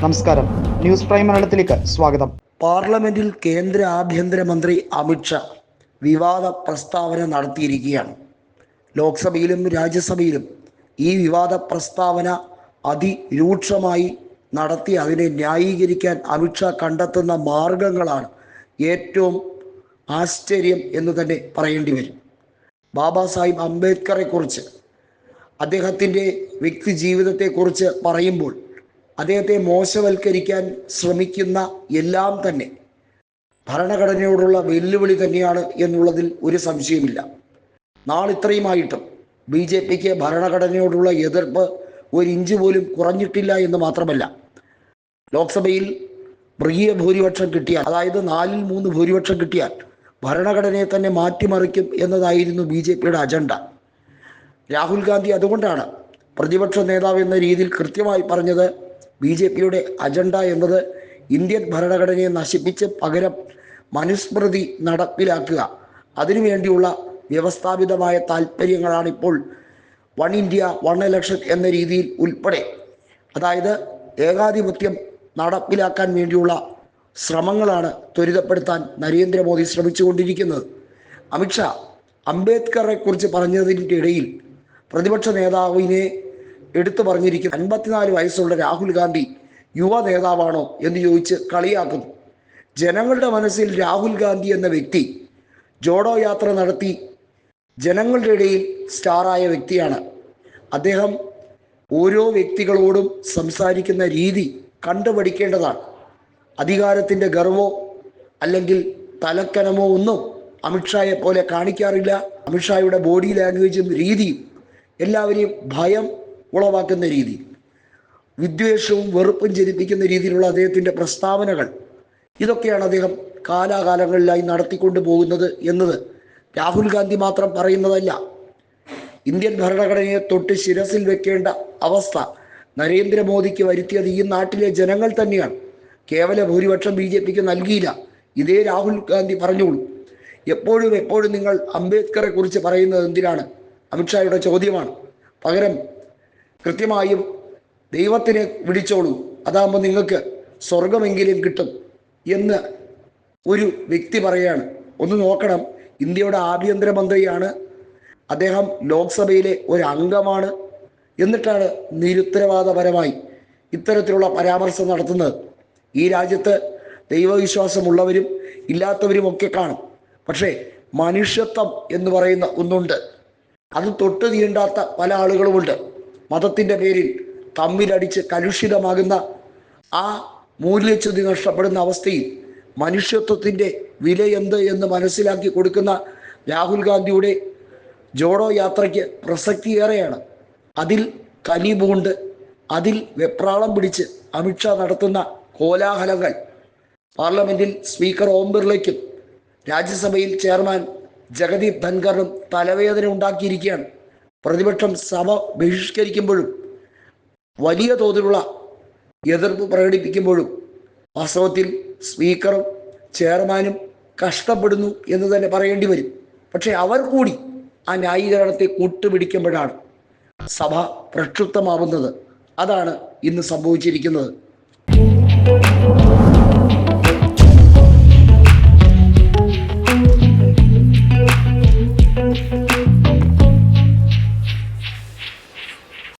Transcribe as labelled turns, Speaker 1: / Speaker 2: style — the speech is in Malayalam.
Speaker 1: നമസ്കാരം. ന്യൂസ് പ്രൈം മലയാളത്തിലേക്ക് സ്വാഗതം.
Speaker 2: പാർലമെന്റിൽ കേന്ദ്ര ആഭ്യന്തരമന്ത്രി അമിത്ഷാ വിവാദ പ്രസ്താവന നടത്തിയിരിക്കുകയാണ്. ലോക്സഭയിലും രാജ്യസഭയിലും ഈ വിവാദ പ്രസ്താവന അതിരൂക്ഷമായി നടത്തി അതിനെ ന്യായീകരിക്കാൻ അമിത്ഷാ കണ്ടെത്തുന്ന മാർഗങ്ങളാണ് ഏറ്റവും ആശ്ചര്യം എന്ന് തന്നെ പറയേണ്ടി വരും. ബാബാ സാഹിബ് അംബേദ്കറെ കുറിച്ച് അദ്ദേഹത്തിന്റെ വ്യക്തി ജീവിതത്തെക്കുറിച്ച് പറയുമ്പോൾ അദ്ദേഹത്തെ മോശവൽക്കരിക്കാൻ ശ്രമിക്കുന്ന എല്ലാം തന്നെ ഭരണഘടനയോടുള്ള വെല്ലുവിളി തന്നെയാണ് എന്നുള്ളതിൽ ഒരു സംശയമില്ല. നാളിത്രയുമായിട്ടും ബി ജെ പിക്ക് ഭരണഘടനയോടുള്ള എതിർപ്പ് ഒരു ഇഞ്ച് പോലും കുറഞ്ഞിട്ടില്ല എന്ന് മാത്രമല്ല. ലോക്സഭയിൽ മൃഗീയ ഭൂരിപക്ഷം കിട്ടിയാൽ അതായത് നാലിൽ മൂന്ന് ഭൂരിപക്ഷം കിട്ടിയാൽ ഭരണഘടനയെ തന്നെ മാറ്റിമറിക്കും എന്നതായിരുന്നു ബി ജെ പിയുടെ അജണ്ട. രാഹുൽ ഗാന്ധി അതുകൊണ്ടാണ് പ്രതിപക്ഷ നേതാവ് എന്ന രീതിയിൽ കൃത്യമായി പറഞ്ഞത് ബി ജെ പിയുടെ അജണ്ട എന്നത് ഇന്ത്യൻ ഭരണഘടനയെ നശിപ്പിച്ച് പകരം മനുസ്മൃതി നടപ്പിലാക്കുക. അതിനുവേണ്ടിയുള്ള വ്യവസ്ഥാപിതമായ താല്പര്യങ്ങളാണ് ഇപ്പോൾ വൺ ഇന്ത്യ വൺ ഇലക്ഷൻ എന്ന രീതിയിൽ ഉൾപ്പെടെ. അതായത് ഏകാധിപത്യം നടപ്പിലാക്കാൻ വേണ്ടിയുള്ള ശ്രമങ്ങളാണ് ത്വരിതപ്പെടുത്താൻ നരേന്ദ്രമോദി ശ്രമിച്ചുകൊണ്ടിരിക്കുന്നത്. അമിത്ഷാ അംബേദ്കറെ കുറിച്ച് പറഞ്ഞതിന്റെ ഇടയിൽ പ്രതിപക്ഷ നേതാവിനെ എടുത്തു പറഞ്ഞിരിക്കുന്നു. അൻപത്തിനാല് വയസ്സുള്ള രാഹുൽ ഗാന്ധി യുവ നേതാവാണോ എന്ന് ചോദിച്ച് കളിയാക്കുന്നു. ജനങ്ങളുടെ മനസ്സിൽ രാഹുൽ ഗാന്ധി എന്ന വ്യക്തി ജോഡോ യാത്ര നടത്തി ജനങ്ങളുടെ ഇടയിൽ സ്റ്റാറായ വ്യക്തിയാണ്. അദ്ദേഹം ഓരോ വ്യക്തികളോടും സംസാരിക്കുന്ന രീതി കണ്ടുപഠിക്കേണ്ടതാണ്. അധികാരത്തിന്റെ ഗർവോ അല്ലെങ്കിൽ തലക്കനമോ ഒന്നും അമിത്ഷായെ പോലെ കാണിക്കാറില്ല. അമിത്ഷായുടെ ബോഡി ലാംഗ്വേജും രീതിയും എല്ലാവരെയും ഭയം ഉളവാക്കുന്ന രീതി. വിദ്വേഷവും വെറുപ്പും ജനിപ്പിക്കുന്ന രീതിയിലുള്ള അദ്ദേഹത്തിന്റെ പ്രസ്താവനകൾ. ഇതൊക്കെയാണ് അദ്ദേഹം കാലാകാലങ്ങളിലായി നടത്തിക്കൊണ്ടു പോകുന്നത് എന്നത് രാഹുൽ ഗാന്ധി മാത്രം പറയുന്നതല്ല. ഇന്ത്യൻ ഭരണഘടനയെ തൊട്ട് ശിരസിൽ വെക്കേണ്ട അവസ്ഥ നരേന്ദ്രമോദിക്ക് വരുത്തിയത് ഈ നാട്ടിലെ ജനങ്ങൾ തന്നെയാണ്. കേവല ഭൂരിപക്ഷം ബി ജെ പിക്ക് നൽകിയില്ല. ഇതേ രാഹുൽ ഗാന്ധി പറഞ്ഞോളൂ. എപ്പോഴും എപ്പോഴും നിങ്ങൾ അംബേദ്കറെ കുറിച്ച് പറയുന്നത് എന്തിനാണ്? അമിത്ഷായുടെ ചോദ്യമാണ്. പകരം കൃത്യമായും ദൈവത്തിനെ വിളിച്ചോളൂ. അതാകുമ്പോൾ നിങ്ങൾക്ക് സ്വർഗമെങ്കിലും കിട്ടും എന്ന് ഒരു വ്യക്തി പറയാണ്. ഒന്ന് നോക്കണം. ഇന്ത്യയുടെ ആഭ്യന്തരമന്ത്രിയാണ് അദ്ദേഹം ലോക്സഭയിലെ ഒരു അംഗമാണ് എന്നിട്ടാണ് നിരുത്തരവാദപരമായി ഇത്തരത്തിലുള്ള പരാമർശം നടത്തുന്നത്. ഈ രാജ്യത്ത് ദൈവവിശ്വാസമുള്ളവരും ഇല്ലാത്തവരും ഒക്കെ കാണും. പക്ഷേ മനുഷ്യത്വം എന്ന് പറയുന്ന ഒന്നുണ്ട്. അത് തൊട്ട് തീണ്ടാത്ത പല ആളുകളുമുണ്ട്. മതത്തിന്റെ പേരിൽ തമ്മിലടിച്ച് കലുഷിതമാകുന്ന ആ മൂല്യച്യുതി നഷ്ടപ്പെടുന്ന അവസ്ഥയിൽ മനുഷ്യത്വത്തിന്റെ വില എന്ത് എന്ന് മനസ്സിലാക്കി കൊടുക്കുന്ന രാഹുൽ ഗാന്ധിയുടെ ജോഡോ യാത്രയ്ക്ക് പ്രസക്തിയേറെയാണ് അതിൽ കലിപൂണ്ട് അതിൽ വെപ്രാളം പിടിച്ച് അമിത്ഷാ നടത്തുന്ന കോലാഹലങ്ങൾ. പാർലമെന്റിൽ സ്പീക്കർ ഓം ബിർളയ്ക്കും രാജ്യസഭയിൽ ചെയർമാൻ ജഗദീപ് ധൻഖറിനും തലവേദന ഉണ്ടാക്കിയിരിക്കുകയാണ്. പ്രതിപക്ഷം സഭ ബഹിഷ്കരിക്കുമ്പോഴും വലിയ തോതിലുള്ള എതിർപ്പ് പ്രകടിപ്പിക്കുമ്പോഴും വാസ്തവത്തിൽ സ്പീക്കറും ചെയർമാനും കഷ്ടപ്പെടുന്നു എന്ന് തന്നെ പറയേണ്ടി വരും. പക്ഷേ അവർ കൂടി ആ ന്യായീകരണത്തെ കൂട്ടുപിടിക്കുമ്പോഴാണ് സഭ പ്രക്ഷുബ്ധമാവുന്നത്. അതാണ് ഇന്ന് സംഭവിച്ചിരിക്കുന്നത്.